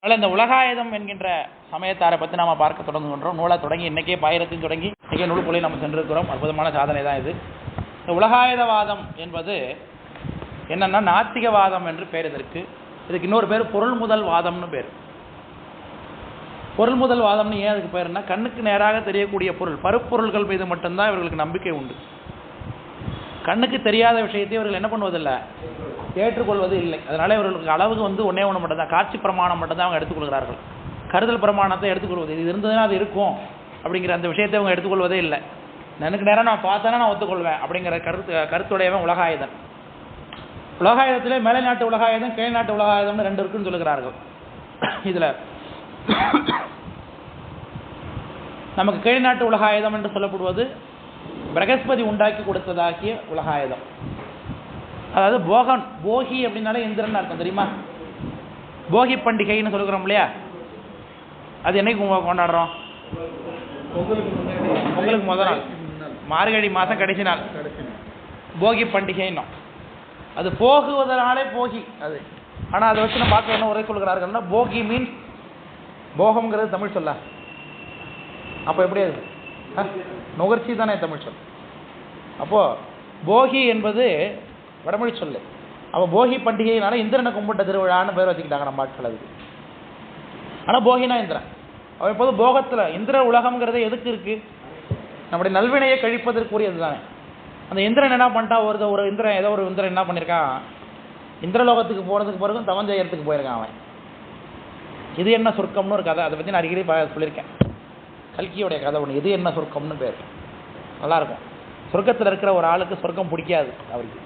அதனால இந்த உலகாயுதம் என்கின்ற சமயத்தாரை பற்றி நாம் பார்க்க தொடங்குகின்றோம். நூலை தொடங்கி இன்றைக்கே பாயிரத்தையும் தொடங்கி இன்றைக்கே நூல் நம்ம சென்றிருக்கிறோம். அற்புதமான சாதனை தான் இது. இந்த உலகாயுதவாதம் என்பது என்னன்னா நாத்திகவாதம் என்று பேர் இதற்கு. இதுக்கு இன்னொரு பேர் பொருள் முதல் வாதம்னு பேர். பொருள் முதல் வாதம்னு ஏன் அதுக்கு பேருன்னா கண்ணுக்கு நேராக தெரியக்கூடிய பொருள் பருப்பொருள்கள் மீது மட்டும்தான் இவர்களுக்கு நம்பிக்கை உண்டு. கண்ணுக்கு தெரியாத விஷயத்தை இவர்கள் என்ன பண்ணுவதில்லை? ஏற்றுக்கொள்வது இல்லை. அதனால இவர்களுக்கு அளவுக்கு வந்து ஒன்றே ஒன்று மட்டும் தான் காட்சி பிரமாணம் மட்டும்தான் அவங்க எடுத்துக்கொள்கிறார்கள். கருதல் பிரமாணத்தை எடுத்துக்கொள்வது. இது இருந்ததுன்னா அது இருக்கும் அப்படிங்கிற அந்த விஷயத்தை அவங்க எடுத்துக்கொள்வதே இல்லை. எனக்கு நேரம் நான் பார்த்தேன்னா நான் ஒத்துக்கொள்வேன் அப்படிங்கிற கருத்து கருத்துடையவன் உலகாயுதன். உலகாயுதத்தில் மேலை நாட்டு உலகாயுதம் கீழ் நாட்டு உலகாயுதம்னு ரெண்டு இருக்குன்னு சொல்லுகிறார்கள். இதில் நமக்கு கீழ் நாட்டு உலகாயுதம் என்று சொல்லப்படுவது பிரகஸ்பதி உண்டாக்கி கொடுத்ததாக்கிய உலகாயுதம் அதாவது போகன் போகி அப்படின்னாலே இந்திரன் அர்த்தம் தெரியுமா? போகி பண்டிகைன்னு சொல்லுகிறோம் இல்லையா? அது என்னைக்கு கொண்டாடுறோம்? பொங்கலுக்கு முதல் நாள். மார்கழி மாதம் கடைசி நாள். போகி பண்டிகைன்னும். அது போகுவதனாலே போகி. அது. ஆனால் அதை வச்சு நம்ம பார்க்க என்ன உரை சொல்கிறார்கள்னா போகி மீன்ஸ் போகம்ங்கிறது தமிழ் சொல்ல. அப்போ எப்படி அது? நுகர்ச்சி தானே தமிழ் சொல். அப்போது போகி என்பது வடமொழி சொல்லு. அப்போ போகி பண்டிகையினால இந்திரனை கும்பிட்ட திருவிழான்னு பேர் வச்சுக்கிட்டாங்க நம்ம ஆட்கள் அதுக்கு. ஆனால் போகினா இந்திரன். அவன் இப்போது போகத்தில் இந்திர உலகம்ங்கிறது எதுக்கு இருக்குது நம்முடைய நல்வினையை கழிப்பதற்குரியது தானே. அந்த இந்திரன் என்ன பண்ணிட்டா ஒரு ஒரு இந்திரன் ஏதோ ஒரு இந்திரன் என்ன பண்ணியிருக்கான் இந்திரலோகத்துக்கு போனதுக்கு பிறகும் தவம் போயிருக்கான் அவன். இது என்ன சொர்க்கம்னு ஒரு கதை. அதை பற்றி நான் அடிக்கடி சொல்லியிருக்கேன். கல்கியோடைய கதை ஒன்று இது என்ன சொர்க்கம்னு பேர். நல்லாயிருக்கும் சொர்க்கத்தில் இருக்கிற ஒரு ஆளுக்கு சொர்க்கம் பிடிக்காது அவருக்கு.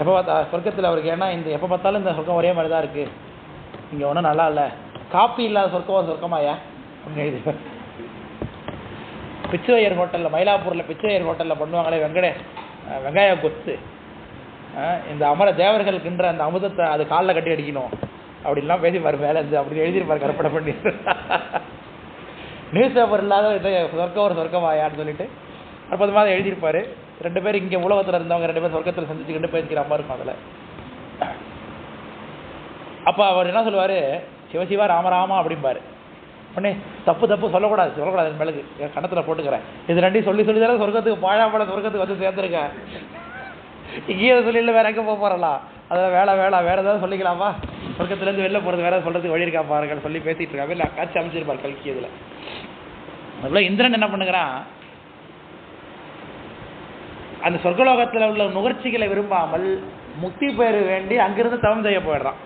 எப்போ பார்த்தா சொர்க்கத்தில் அவருக்கு ஏன்னா இந்த எப்போ பார்த்தாலும் இந்த சொர்க்கம் ஒரே மாதிரி தான் இருக்குது இங்கே ஒன்றும் நல்லா இல்லை. காப்பி இல்லாத சொர்க்கம் சொர்க்கமாயா? அப்படின்னு பிச்சுவையர் ஹோட்டலில் மயிலாப்பூரில் பிச்சையர் ஹோட்டலில் பண்ணுவாங்களே வெங்கடே வெங்காய கொத்து. இந்த அமர தேவர்களுக்குன்ற அந்த அமுதத்தை அது காலில் கட்டி அடிக்கணும். அப்படின்லாம் பேசிப்பார் மேலே இருந்து. அப்படி எழுதியிருப்பார் கற்பனை பண்ணி நியூஸ் பேப்பர் இல்லாத இது சொர்க்கம் ஒரு சொர்க்கமாயான்னு சொல்லிட்டு அற்புதமாக எழுதியிருப்பார். ரெண்டு பேர் இங்கே உலகத்தில் இருந்தவங்க ரெண்டு பேர் சொர்க்கத்தில் சந்திச்சுக்கிட்டு பேசிக்கிற மாதிரி இருக்கும் அதில். அப்போ அவர் என்ன சொல்லுவார்? சிவசிவா ராமராமா அப்படிம்பாரு. உடனே தப்பு தப்பு சொல்லக்கூடாது சொல்லக்கூடாது என் மேலுக்கு. என் கணத்தில் போட்டுக்கிறேன். இது ரெண்டையும் சொல்லி சொல்லி தானே சொர்க்கத்துக்கு பாழாப்பழ சொர்க்கத்துக்கு வந்து சேர்ந்துருக்கேன். இங்கேயே சொல்லல வேற எங்கே போக போகிறலாம் அதில் வேலை வேலை வேறு ஏதாவது சொல்லிக்கலாமா? சொர்க்கத்துலேருந்து வெளில போகிறது வேற சொல்கிறதுக்கு வழி இருக்கா பாருங்கள் சொல்லி பேசிகிட்டு இருக்காங்க. இல்லை காட்சி அமைச்சிருப்பார் கல்கி இதில். அதுபோல் இந்திரன் என்ன பண்ணுகிறான்? அந்த சொர்க்கலோகத்தில் உள்ள நுகர்ச்சிகளை விரும்பாமல் முக்தி பெற வேண்டி அங்கிருந்து தவம் செய்ய போயிடுறான்.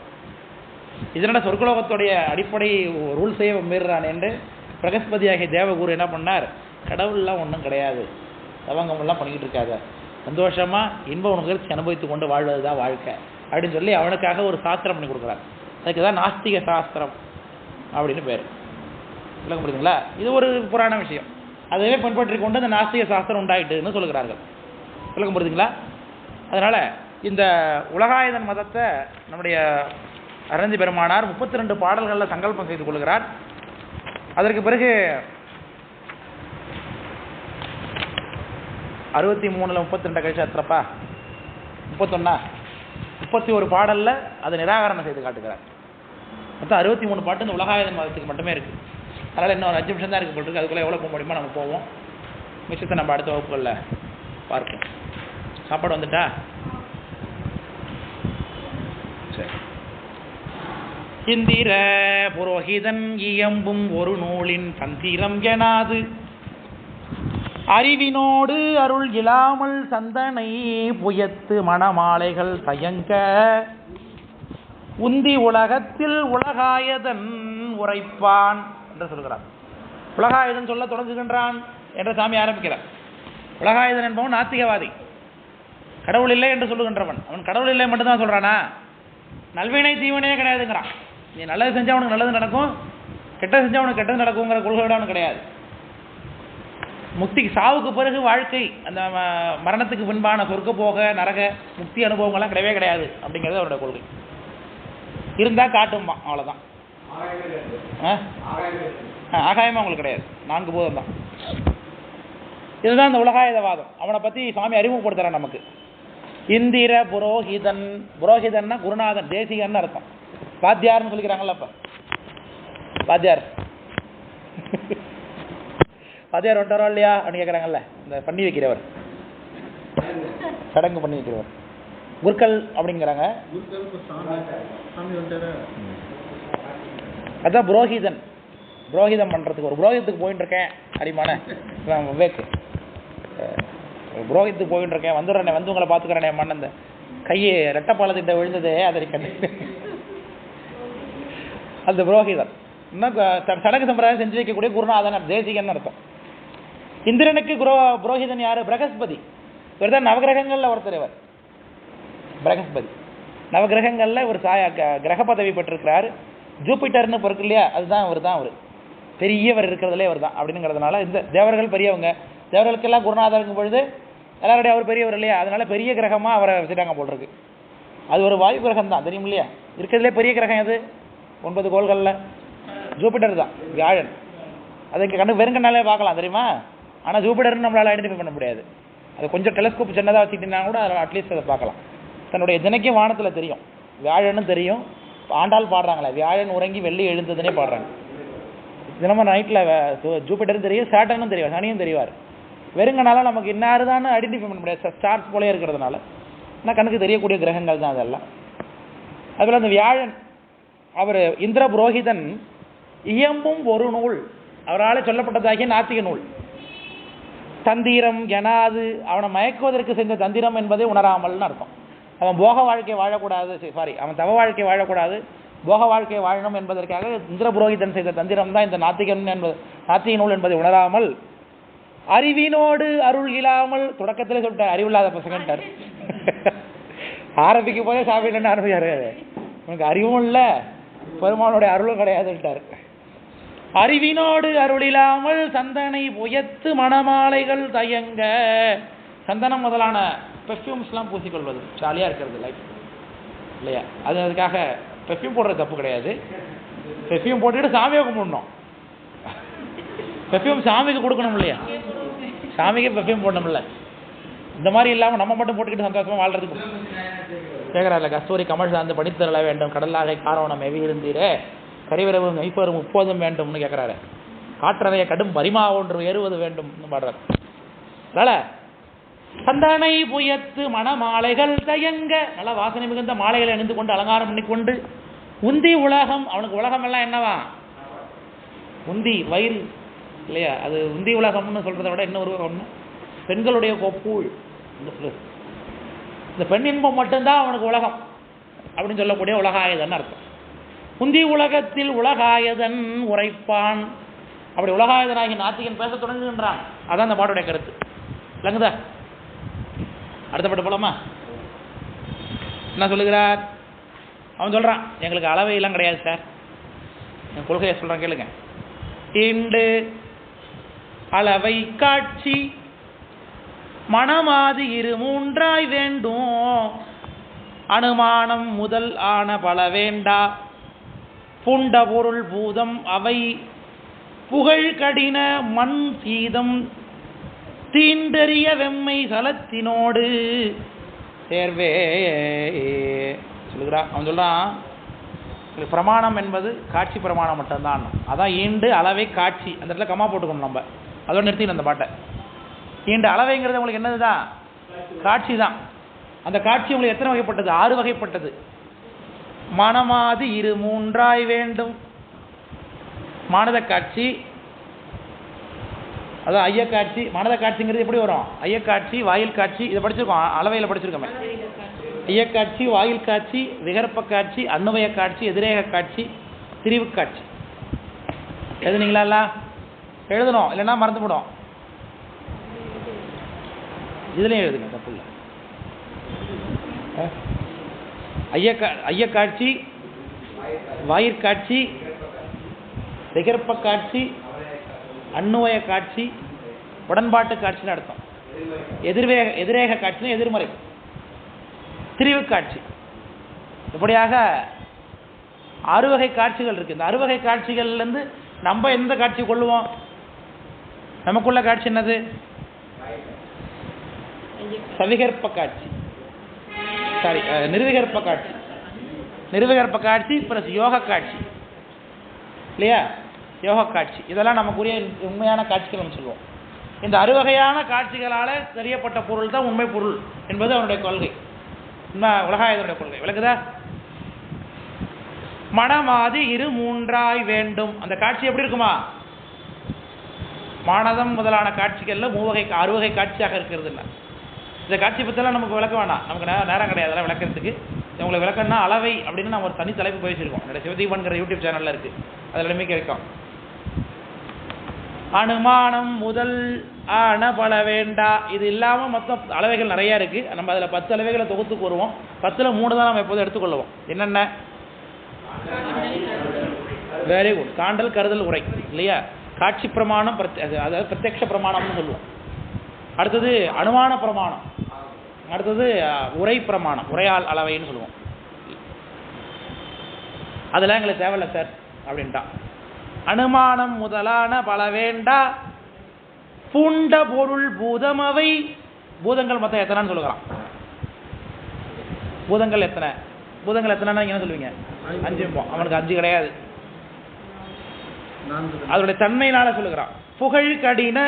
இதனால சொர்க்கலோகத்துடைய அடிப்படை ரூல் செய்ய மீறுறான் என்று பிரகஸ்பதியாகிய தேவகுரு என்ன பண்ணார்? கடவுள்லாம் ஒன்றும் கிடையாது. தவங்கமெல்லாம் பண்ணிக்கிட்டு இருக்காத. சந்தோஷமாக இன்ப நுகர்ச்சி அனுபவித்து கொண்டு வாழ்வது தான் வாழ்க்கை. அப்படின்னு சொல்லி அவனுக்காக ஒரு சாஸ்திரம் பண்ணி கொடுக்குறாரு. அதுக்கு தான் நாஸ்திக சாஸ்திரம் அப்படின்னு பேர். விளக்க முடியுதுங்களா இது ஒரு புராண விஷயம். அதுவே பின்பற்றி கொண்டு அந்த நாஸ்திக சாஸ்திரம் உண்டாயிட்டுன்னு சொல்லுகிறார்கள். விளக்க முடியுதுங்களா அதனால் இந்த உலகாயுதன் மதத்தை நம்முடைய அரந்தி பெருமானார் முப்பத்தி ரெண்டு பாடல்களில் சங்கல்பம் செய்து கொள்கிறார். அதற்கு பிறகு அறுபத்தி மூணில் முப்பத்தி ரெண்டு கழிச்சு அத்திரப்பா முப்பத்தொன்னா? முப்பத்தி ஒரு பாடலில் அதை நிராகரணம் செய்து காட்டுகிறார். மொத்தம் அறுபத்தி மூணு பாட்டு இந்த உலகாயுதன் மதத்துக்கு மட்டுமே இருக்குது அதனால் இன்னும் ஒரு அஞ்சு நிமிஷம் தான் இருக்கு போட்டுருக்கு அதுக்குள்ளே எவ்வளோ போக முடியுமோ நம்ம போவோம். மிச்சத்தை நம்ம அடுத்த வகுப்புகளில் பார்ப்போம். சாப்பாடு வந்துட்டா? சரி. இந்திர புரோகிதன் இயம்பும் ஒரு நூலின் தந்திரம் எனாது? அறிவினோடு அருள் இல்லாமல் சந்தனை புயத்து மணமாலைகள் தயங்க உந்தி உலகத்தில் உலகாயதன் உரைப்பான் என்று சொல்கிறார். உலகாயுதன் சொல்ல தொடங்குகின்றான் என்று சாமி ஆரம்பிக்கிறார். உலகாயுதன் என்பவன் நாத்திகவாதி. கடவுள் இல்லை என்று சொல்லுகின்றவன். அவன் கடவுள் இல்லை மட்டும்தான் சொல்கிறானா நல்வினை தீவனே கிடையாதுங்கிறான். நீ நல்லது செஞ்சால் அவனுக்கு நல்லது நடக்கும் கெட்டது செஞ்சால் அவனுக்கு கெட்டது நடக்குங்கிற கொள்கையோட அவனுக்கு கிடையாது. முக்திக்கு சாவுக்கு பிறகு வாழ்க்கை அந்த ம- மரணத்துக்கு பின்பான சொர்க்க போக நரக முக்தி அனுபவங்கள்லாம் கிடையவே கிடையாது அப்படிங்கிறது அவருடைய கொள்கை. இருந்தால் காட்டுமா அவ்வளோதான் ஆ? ஆகாயமா அவங்களுக்கு கிடையாது. நான்கு போதும் தான் இதுதான் இந்த உலகாயுதவாதம். அவனை பத்தி சுவாமி அறிமுகப்படுத்துறான் நமக்கு. இந்திர புரோஹிதன் புரோஹிதன்னா குருநாதன் தேசிகன் அர்த்தம். வாத்தியார்னு சொல்லிக்கிறாங்கல்ல அப்ப. வாத்தியார். வாத்தியார் வந்துட்டாரோ இல்லையா? அப்படின்னு கேட்குறாங்கல்ல இந்த பண்ணி வைக்கிறவர். சடங்கு பண்ணி வைக்கிறவர். குருக்கள் அப்படிங்கிறாங்க. அதான் புரோஹிதன் புரோஹிதம் பண்றதுக்கு ஒரு புரோஹிதத்துக்கு போயிட்டு இருக்கேன் அடிமான விவேக்கு அஹ் புரோஹித்துக்கு போயிட்டு இருக்கேன் வந்துடுறேன் வந்து உங்களை பார்த்துக்கிறேன் மண்ண அந்த கையை ரெட்டப்பாலத்திட்ட விழுந்ததே அதை கண்டு. அந்த புரோஹிதன் இன்னும் சடங்கு சம்பிரதாயம் செஞ்சு வைக்கக்கூடிய குருநாதன் தேசிகன் அர்த்தம். இந்திரனுக்கு குரோ புரோஹிதன் யார்? பிரகஸ்பதி. இவர் தான் நவகிரகங்களில் ஒருத்தர் இவர். பிரகஸ்பதி. நவகிரகங்களில் ஒரு சாய க- கிரக பதவி பெற்றிருக்கிறார். ஜூபிட்டர்னு பொறுக்கு இல்லையா? அதுதான் இவர் தான் அவர். பெரியவர் இருக்கிறதுலே இவர் தான் அப்படிங்கிறதுனால இந்த தேவர்கள் பெரியவங்க. தேவர்களுக்கெல்லாம் குருநாதருக்கும் பொழுது எல்லாருடைய அவர் பெரியவர் இல்லையா? அதனால பெரிய கிரகமாக அவரை வச்சுட்டாங்க போல் இருக்கு. அது ஒரு வாயு கிரகம் தான். தெரியும் இல்லையா? இருக்கிறதுலே பெரிய கிரகம் எது? ஒன்பது கோள்களில். ஜூபிட்டர் தான். வியாழன். அதை கண்டு வெறுங்கனாலே பார்க்கலாம் தெரியுமா? ஆனால் ஜூபிடர்னு நம்மளால் ஐடென்டிஃபை பண்ண முடியாது. அது கொஞ்சம் டெலஸ்கோப் சின்னதாக வச்சுக்கிட்டீங்கன்னா கூட அதில் அட்லீஸ்ட் அதை பார்க்கலாம். தன்னுடைய தினைக்கும் வானத்தில் தெரியும். வியாழன்னு தெரியும். ஆண்டாள் பாடுறாங்களே வியாழன் உறங்கி வெள்ளி எழுந்ததுன்னே பாடுறாங்க. தினமும் நைட்டில் ஜூபிட்டரும் தெரியும் சேட்டனும் தெரியும் சனியும் தெரிவார். வெறுங்கனால நமக்கு இன்னாரு தான் ஐடென்டிஃபை பண்ண முடியாது. ஸ்டார்ஸ் போலே இருக்கிறதுனால. ஆனால் கணக்கு தெரியக்கூடிய கிரகங்கள் தான் அதெல்லாம். அதுபோல் அந்த வியாழன் அவர் இந்திர புரோஹிதன் இயம்பும் ஒரு நூல். அவரால் சொல்லப்பட்டதாகிய நாத்திக நூல். தந்திரம் எனாது. அவனை மயக்குவதற்கு செஞ்ச தந்திரம் என்பதை உணராமல்னு அர்த்தம். அவன் போக வாழ்க்கை வாழக்கூடாது. சாரி அவன் தவ வாழ்க்கை வாழக்கூடாது. போக வாழ்க்கை வாழணும் என்பதற்காக இந்திர புரோகிதன் செய்த தந்திரம் தான் இந்த நாத்திகன் என்பது நாத்திக நூல் என்பதை உணராமல் அறிவினோடு அருள் இல்லாமல் தொடக்கத்திலே சொல்லிட்டார் அறிவில்லாத பசங்கன்ட்டார். ஆரம்பிக்கும் போதே சாப்பிட்டு ஆரம்பிச்சாரு உனக்கு அறிவும் இல்லை பெருமானுடைய அருளும் கிடையாதுன்ட்டார். அறிவினோடு அருளிலாமல் சந்தனை உயர்த்து மணமாலைகள் தயங்க. சந்தனம் முதலான பெர்ஃப்யூம்ஸ்லாம் பூசிக்கொள்வது. ஜாலியாக இருக்கிறது லைஃப் இல்லையா? அது அதுக்காக பெர்ஃப்யூம் போடுறது தப்பு கிடையாது. பெர்ஃப்யூம் போட்டுட்டு சாமியை கும்பிடணும். பெர்ஃப்யூம் சாமிக்கு கொடுக்கணும் இல்லையா? சாமிக்கு பெர்ஃப்யூம் போடணும்ல. இந்த மாதிரி இல்லாமல் நம்ம மட்டும் போட்டுக்கிட்டு சந்தோஷமா வாழ்றதுக்கு. கேட்குறாருல கஸ்தூரி கமல் சார்ந்து படித்தரல வேண்டும். கடலாக காரணம் எவி இருந்தீரே கரிவரவும் மெய்ப்பரும் முப்போதும் வேண்டும்னு கேட்குறாரு காற்றறைய கடும் பரிமா ஒன்று ஏறுவது வேண்டும் பாடுறார். அதனால சந்தனை புயத்து மணமாலைகள் தயங்க நல்ல வாசனை மிகுந்த மாலைகளை அணிந்து கொண்டு அலங்காரம் பண்ணிக்கொண்டு உந்தி உலகம் அவனுக்கு உலகம் எல்லாம் என்னவா? உந்தி வயிறு இல்லையா? அது உந்தி உலகம்னு சொல்றதை விட இன்னொரு ஒன்று பெண்களுடைய கொப்பூள் இந்த பெண் இன்பம் மட்டும்தான் அவனுக்கு உலகம் அப்படின்னு சொல்லக்கூடிய உலகாயுதன் அர்த்தம். உந்தி உலகத்தில் உலகாயதன் உரைப்பான். அப்படி உலகாயுதனாகி நாத்திகன் பேச தொடங்குகின்றான். அதான் அந்த பாட்டுடைய கருத்து. விளங்குதா? அடுத்த பாட்டு போலாமா? என்ன சொல்லுகிறார்? அவன் சொல்றான் எங்களுக்கு அளவை எல்லாம் கிடையாது சார். என் கொள்கையை சொல்றேன் கேளுங்க. இண்டு அளவை காட்சி மனமாது இரு மூன்றாய் வேண்டும். அனுமானம் முதல் ஆன பல வேண்டா. புண்ட பொருள் பூதம் அவை புகழ் கடின மண் சீதம் தீண்டறிய வெம்மை சலத்தினோடு சேர்வே. சொல்லுகிறா. அவன் சொல்கிறான் பிரமாணம் என்பது காட்சி பிரமாணம் மட்டும்தான். அதான் ஈண்டு அளவை காட்சி. அந்த இடத்துல கம்மா போட்டுக்கணும் நம்ம. அதோட நிறுத்திக்கணும் அந்த பாட்டை. ஈண்டு அளவைங்கிறது உங்களுக்கு என்னதுதான்? காட்சி தான். அந்த காட்சி உங்களுக்கு எத்தனை வகைப்பட்டது? ஆறு வகைப்பட்டது. மனமாது இரு மூன்றாய் வேண்டும். மனத காட்சி அதான் ஐயக்காட்சி மனத காட்சிங்கிறது எப்படி வரும்? ஐயக்காட்சி வாயில் காட்சி இதை படிச்சிருக்கோம் அளவையில் படிச்சிருக்கோமே. ஐயக்காட்சி வாயில் காட்சி விகற்ப காட்சி அன்னுவய காட்சி எதிரேக காட்சி திரிவு காட்சி. எழுதுனீங்களா எழுதணும் இல்லைன்னா மறந்து போடும் இதுலயும் எழுதுங்க தப்பு இல்லை. ஐயக்கா ஐயக்காட்சி வாயிற்காட்சி திகர்ப்ப காட்சி அன்னுவய காட்சி உடன்பாட்டு காட்சின்னு அர்த்தம். எதிர்வேக எதிரேக காட்சின்னு எதிர்மறை. திரிவு காட்சி. இப்படியாக அறுவகை காட்சிகள் இருக்கு. இந்த அறுவகை காட்சிகள்ல இருந்து நம்ம எந்த காட்சி கொள்ளுவோம்? நமக்குள்ள காட்சி என்னது? சவிகற்ப காட்சி. சாரி நிர்விகற்ப காட்சி. நிர்விகற்ப காட்சி ப்ளஸ் யோக காட்சி. இல்லையா? யோக காட்சி. இதெல்லாம் நமக்குரிய உண்மையான காட்சிகள் நம்ம சொல்லுவோம். இந்த அறுவகையான காட்சிகளால் தெரியப்பட்ட பொருள் தான் உண்மை பொருள் என்பது அவனுடைய கொள்கை. உண்மை உலகாயதனுடைய கொள்கை. விளக்குதா? மனமாதி இரு மூன்றாய் வேண்டும். அந்த காட்சி எப்படி இருக்குமா? மானதம் முதலான காட்சிகள்ல மூவகை அறுவகை காட்சியாக இருக்கிறது இல்லை. இந்த காட்சி பற்றிலாம் நமக்கு விளக்க வேணாம். நமக்கு நேரம் நேரம் கிடையாது அதெல்லாம் விளக்கிறதுக்கு. உங்களுக்கு விளக்கம்னா அளவை அப்படின்னு நம்ம ஒரு தனி தலைப்பு போயிச்சிருக்கோம். என்னோட சிவதீபன்கிற யூடியூப் சேனலில் இருக்கு. அதில் எல்லாமே கிடைக்கும் அனுமானம் முதல் ஆன பல வேண்டா. இது இல்லாம மொத்தம் அளவைகள் நிறைய இருக்கு. நம்ம அதுல பத்து அளவைகளை தொகுத்து கூறுவோம் பத்துல மூணு தான் நம்ம எப்போதும் எடுத்துக்கொள்வோம் என்னென்ன? வெரி குட் காண்டல் கருதல் உரை. இல்லையா? காட்சி பிரமாணம் அதாவது பிரத்யக்ஷ பிரமாணம்னு சொல்லுவோம். அடுத்தது அனுமான பிரமாணம். அடுத்தது உரை பிரமாணம் உரையால் அளவைன்னு சொல்லுவோம். அதெல்லாம் எங்களுக்கு தேவையில்ல சார் அப்படின்ட்டான் அனுமானம் முதலான பல வேண்டா பூண்ட பொருள் பூதமவை பூதங்கள் மொத்தம் எத்தனைன்னு சொல்லுகிறான்? பூதங்கள் எத்தனை? பூதங்கள் எத்தனைன்னா நீங்க என்ன சொல்லுவீங்க? அஞ்சு அவனுக்கு அஞ்சு கிடையாது. அதோடைய தன்மையினால சொல்லுகிறான். புகழ் கடின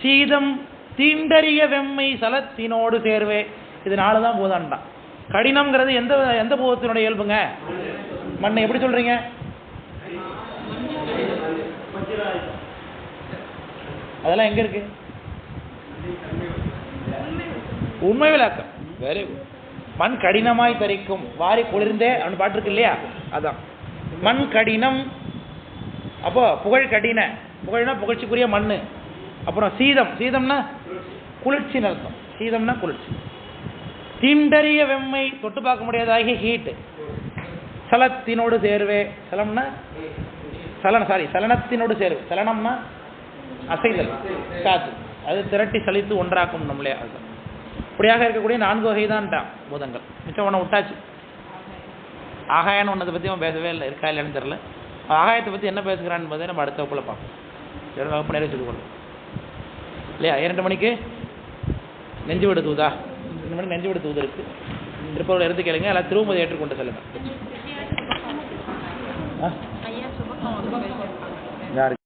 சீதம் தீண்டறிய வெம்மை சலத்தினோடு சேர்வே. இதனால தான் பூதாண்டான் கடினம்ங்கிறது எந்த எந்த போதத்தினுடைய இயல்புங்க? மண்ணை எப்படி சொல்றீங்க? அதெல்லாம் எங்க இருக்கு? உண்மை விளக்கம். வெரி குட் மண் கடினமாய் தரிக்கும் வாரி குளிர்ந்தே அவன் பாட்டு இருக்கு இல்லையா? அதான். மண் கடினம். அப்போ புகழ் கடின. புகழ்னா புகழ்ச்சிக்குரிய மண்ணு. அப்புறம் சீதம். சீதம்னா குளிர்ச்சின்னு அர்த்தம் சீதம்னா குளிர்ச்சி. தீண்டறிய வெம்மை தொட்டு பார்க்க முடியாதாகி ஹீட் சலத்தினோடு சேர்வே. சலம்னா சலன சாரி சலனத்தினோடு சேர்வு. சலனம்னா அசைதல் காத்து. அது திரட்டி சலித்து ஒன்றாக்கும் நம்மளே அது. இப்படியாக இருக்கக்கூடிய நான்கு வகை தான் பூதங்கள். மிச்சம் ஒன்று விட்டாச்சு. ஆகாயன்னு ஒன்றதை பற்றி அவன் பேசவே இல்லை. இருக்கா இல்லைன்னு தெரில ஆகாயத்தை பற்றி என்ன பேசுகிறான்னு என்பதை நம்ம அடுத்த வகுப்பில் பார்ப்போம். வகுப்பு நிறைய சொல்லிக்கொள்ளும் இல்லையா? இரண்டு மணிக்கு நெஞ்சு விடு தூதா. ரெண்டு மணிக்கு நெஞ்சு விடு தூது இருக்கு. திருப்பூரில் இருந்து கேளுங்க. எல்லாம் திரும்பதை ஏற்றுக்கொண்டு செல்லுங்க. யாருக்கு